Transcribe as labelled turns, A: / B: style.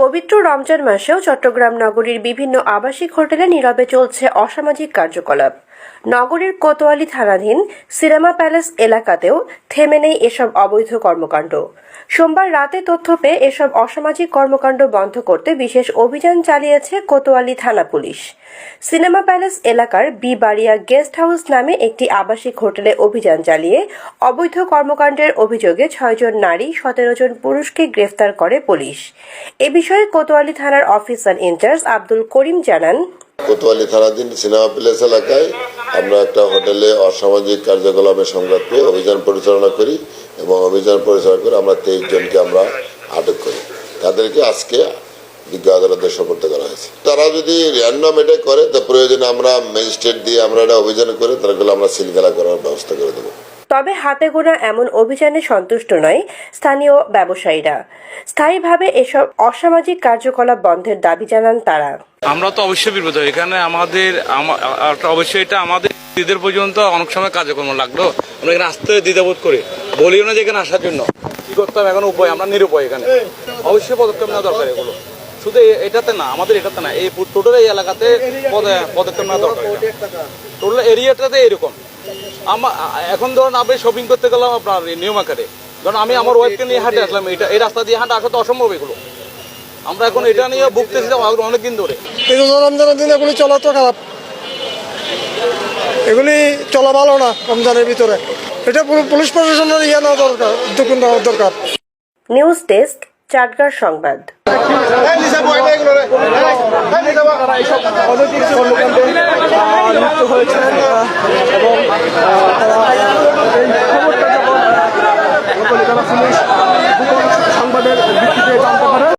A: পবিত্র রমজান মাসেও চট্টগ্রাম নগরীর বিভিন্ন আবাসিক হোটেলে নীরবে চলছে অসামাজিক কার্যকলাপ। নগরীর কোতোয়ালি থানাধীন সিনেমা প্যালেস এলাকাতেও থেমে নেই এসব অবৈধ কর্মকাণ্ড। সোমবার রাতে তথ্য পেয়ে এসব অসামাজিক কর্মকাণ্ড বন্ধ করতে বিশেষ অভিযান চালিয়েছে কোতোয়ালি থানা পুলিশ। সিনেমা প্যালেস এলাকার বিবাড়িয়া গেস্ট হাউস নামে একটি আবাসিক হোটেলে অভিযান চালিয়ে অবৈধ কর্মকাণ্ডের অভিযোগে ছয়জন নারী, সতেরো জন পুরুষকে গ্রেফতার করে পুলিশ। এ বিষয়ে কোতোয়ালি থানার অফিসার ইনচার্জ আব্দুল করিম জানান
B: কোতোয়ালি থানাধীন সিনেমা প্যালেস এলাকায় আমরা একটা হোটেলে অসামাজিক কার্যকলাপের সংবাদ পেয়ে অভিযান পরিচালনা করি এবং অভিযান পরিচালনা করে আমরা তেইশ জনকে আমরা আটক করি। তাদেরকে আজকে বিজ্ঞ আদালতে সোপর্দ করা হয়েছে। তারা যদি র্যান্ডম এটা করে, তো প্রয়োজনে আমরা ম্যাজিস্ট্রেট দিয়ে আমরা এটা অভিযান করে তাদেরগুলো আমরা সিলগালা করার ব্যবস্থা করে দেবো।
A: তবে হাতে গোনা এমন অভিযানে সন্তুষ্ট নয় স্থানীয় ব্যবসায়ীরা। স্থায়ীভাবে এসব অসামাজিক কার্যকলাপ বন্ধের দাবি জানান তারা।
C: আমরা তো অবশ্যই বিরোধ এখানে আমাদের অবশ্যই এটা আমাদের ঈদের পর্যন্ত অনেক সময় কার্যক্রম লাগল। আমরা এখানে আসতে দ্বিধাবোধ করি। বলিও না যে এখানে আসার জন্য। কি করতে হবে এখন উপায়, আমরা নিরুপায় এখানে। অবশ্যই পদক্ষেপ নেওয়া দরকার এগুলো। শুধু এটাতে না, আমাদের এটাতে না। এই টোটাল এই এলাকাতে পদক্ষেপ নেওয়া দরকার টোটাল এরিয়াটাতে এরকম। আমা- এখন ধরুন আপনি শপিং করতে গেলাম আপনার নিউ মার্কেটে। ধরুন আমি আমার ওয়াইফকে নিয়ে হাঁটে আসলাম এটা এই রাস্তা দিয়ে হাঁটা আসা তো অসম্ভব এগুলো। আমরা এখন এটা নিয়ে ভুগতেছি অনেকদিন ধরে।
D: রমজানের দিন এগুলি চলা তো খারাপ। এগুলি চলা ভালো না রমজানের ভিতরে। এটা পুলিশ প্রশাসনের ইয়ে নেওয়া দরকার উদ্যোগ নেওয়া দরকার।
A: নিউজ ডেস্ক চাটগার সংবাদ।
D: এবং